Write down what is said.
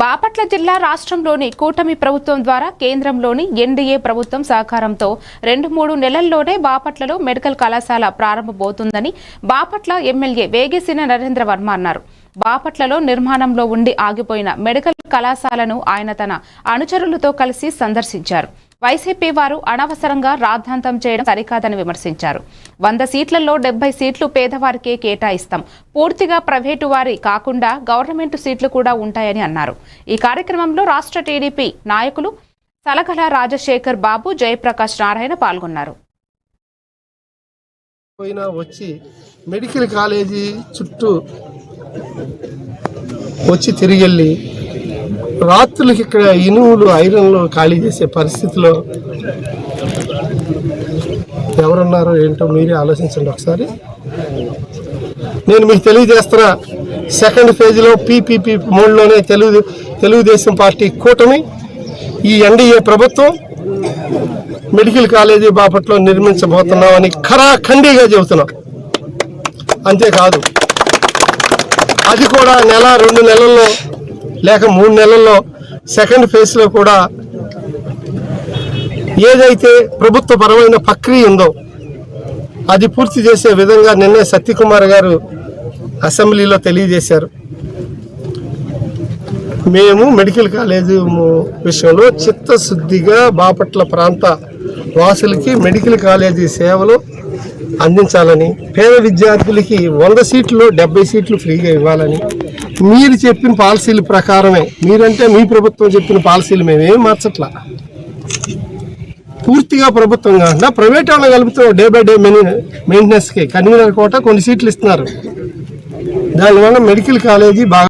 బాపట్ల జిల్లా రాష్ట్రంలోని కూటమి ప్రభుత్వం ద్వారా కేంద్రంలోని ఎన్డీఏ ప్రభుత్వం సహకారంతో రెండు మూడు నెలల్లోనే బాపట్లలో మెడికల్ కళాశాల ప్రారంభమవుతుందని బాపట్ల ఎమ్మెల్యే వేగేసిన నరేంద్ర వర్మ అన్నారు. బాపట్లలో నిర్మాణంలో ఉండి ఆగిపోయిన మెడికల్ కళాశాలను ఆయన తన అనుచరులతో కలిసి సందర్శించారు. వైసీపీ వారు అనవసరంగా రాద్ధాంతం చేయడం సరికాదని విమర్శించారు. వంద సీట్లలో డెబ్బై సీట్లు పేదవారికే కేటాయిస్తాం. పూర్తిగా ప్రైవేటు వారి కాకుండా గవర్నమెంట్ సీట్లు కూడా ఉంటాయని అన్నారు. ఈ కార్యక్రమంలో రాష్ట్ర టీడీపీ నాయకులు సలకల రాజశేఖర్ బాబు జయప్రకాష్ నారాయణ పాల్గొన్నారు. పోయినా వచ్చి మెడికల్ కాలేజీ చుట్టూ వచ్చి తిరిగి వెళ్ళి రాత్రులకి ఇక్కడ ఇనుములు ఐరన్లు ఖాళీ చేసే పరిస్థితిలో ఎవరున్నారో ఏంటో మీరే ఆలోచించండి ఒకసారి. నేను మీకు తెలియజేస్తున్నా సెకండ్ ఫేజ్లో పీపీపీ మోడ్లోనే తెలుగు తెలుగుదేశం పార్టీ కూటమి ఈ ఎన్డీఏ ప్రభుత్వం మెడికల్ కాలేజీ బాపట్లో నిర్మించబోతున్నామని ఖరాఖండిగా చెబుతున్నాం. అంతేకాదు అది కూడా నెల రెండు నెలల్లో లేక మూడు నెలల్లో సెకండ్ ఫేజ్లో కూడా ఏదైతే ప్రభుత్వపరమైన ప్రక్రియ ఉందో అది పూర్తి చేసే విధంగా నిన్నే సత్యకుమార్ గారు అసెంబ్లీలో తెలియజేశారు. మేము మెడికల్ కాలేజీ విషయంలో చిత్తశుద్ధిగా బాపట్ల ప్రాంత వాసులకి మెడికల్ కాలేజీ సేవలు అందించాలని పేద విద్యార్థులకి వంద సీట్లు డెబ్బై సీట్లు ఫ్రీగా ఇవ్వాలని మీరు చెప్పిన పాలసీల ప్రకారమే మీరంటే మీ ప్రభుత్వం చెప్పిన పాలసీలు మేమేమి మార్చట్లా? పూర్తిగా ప్రభుత్వం కాకుండా ప్రైవేట్ వాళ్ళని కలుపుతున్నారు డే బై డే మెని మెయింటెనెన్స్కి. కన్వీనర్ కోట కొన్ని సీట్లు ఇస్తున్నారు. దానివల్ల మెడికల్ కాలేజీ బాగా